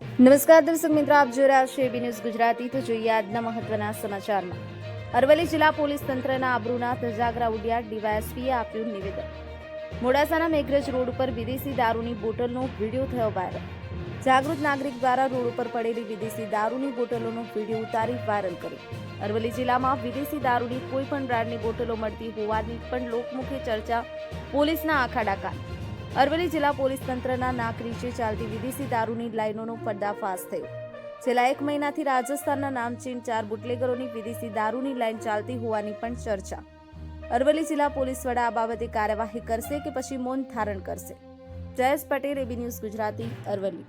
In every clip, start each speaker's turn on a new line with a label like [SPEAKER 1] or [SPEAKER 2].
[SPEAKER 1] નમસ્કાર દર્શક મિત્રો, આપ જોઈ રહ્યા છો એબી ન્યૂઝ ગુજરાતી. તો જોઈએ આજના મહત્વના સમાચારમાં. અરવલ્લી જિલ્લા પોલીસ તંત્રના આબરૂના ધજાગરા ઉડિયા ડીવાયએસપીએ આપ્યું નિવેદન. મોડાસાના મેઘરજ રોડ ઉપર વિદેશી દારૂની બોટલનો વીડિયો થયો વાયરલ. જાગૃત નાગરિક દ્વારા રોડ ઉપર પડેલી વિદેશી દારૂની બોટલોનો વીડિયો ઉતારી વાયરલ કર્યો. અરવલ્લી જિલ્લામાં વિદેશી દારૂની કોઈ પણ બ્રાન્ડની બોટલો મળતી હોવાની પણ લોકમુખી ચર્ચા પોલીસના આખાડા કાન અરવલ્લી જિલ્લા પોલીસ તંત્રના નાક નીચે ચાલતી વિદેશી દારૂની લાઇનોનો પર્દાફાશ થયો. છેલ્લા એક મહિનાથી રાજસ્થાનના નામચીન ચાર બુટલેગરોની વિદેશી દારૂની લાઇન ચાલતી હોવાની પણ ચર્ચા. અરવલ્લી જિલ્લા પોલીસ વડા આ બાબતે કાર્યવાહી કરશે કે પછી મૌન ધારણ કરશે? Jayesh Patel, AB news Gujarati, Aravalli.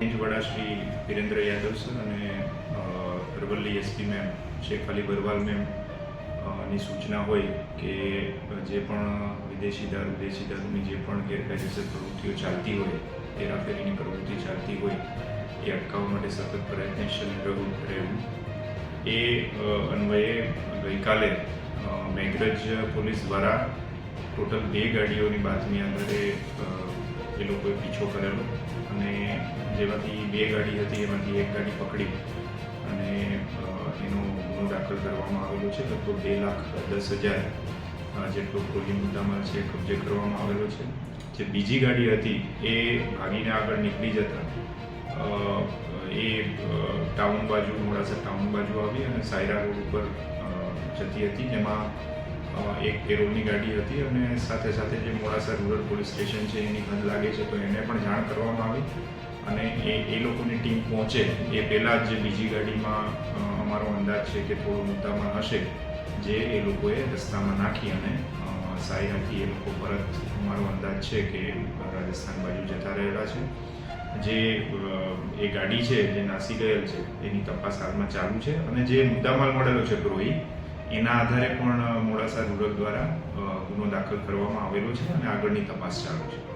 [SPEAKER 2] Range વડા શ્રી વિરેન્દ્ર યાદવ સર અને Aravalli SP ma'am, Sheikh Ali Barwal ma'am ની સૂચના હોય કે જે પણ વિદેશી દારૂ દેશી દારૂની જે પણ ગેરકાયદેસર પ્રવૃત્તિઓ ચાલતી હોય તેરાફેરીની પ્રવૃત્તિ ચાલતી હોય, એ અટકાવવા માટે સતત પ્રયત્નશીલ રહેવું રહેવું. એ અન્વયે ગઈકાલે મેઘરજ પોલીસ દ્વારા ટોટલ બે ગાડીઓની બાતમી આધારે એ લોકોએ પીછો કરેલો અને જેમાંથી બે ગાડી હતી, એમાંથી એક ગાડી પકડી. દાખલ કરવામાં આવેલો છે, લગભગ બે લાખ દસ હજાર જેટલો ખોટી મુદ્દામાલ છે, કબજે કરવામાં આવેલો છે. જે બીજી ગાડી હતી, એ ભાગીને આગળ નીકળી જતા એ ટાઉન બાજુ, મોડાસા ટાઉન બાજુ આવી અને સાયરા રોડ ઉપર જતી હતી. જેમાં એક પેરોલની ગાડી હતી અને સાથે સાથે જે મોડાસા રૂરલ પોલીસ સ્ટેશન છે, એની હદ લાગે છે, તો એને પણ જાણ કરવામાં આવી. અને એ એ લોકોની ટીમ પહોંચે એ પહેલાં જ બીજી ગાડીમાં અમારો અંદાજ છે કે થોડો મુદ્દામાં હશે, જે એ લોકોએ રસ્તામાં નાખી અને સાયરાથી એ લોકો પરત અમારો અંદાજ છે કે રાજસ્થાન બાજુ જતા રહેલા છે. જે એ ગાડી છે, જે નાસી ગયેલ છે, એની તપાસ હાલમાં ચાલુ છે અને જે મુદ્દામાલ મળેલો છે પ્રોહી એના આધારે પણ મોડાસા રૂરલ દ્વારા ગુનો દાખલ કરવામાં આવેલો છે અને આગળની તપાસ ચાલુ છે.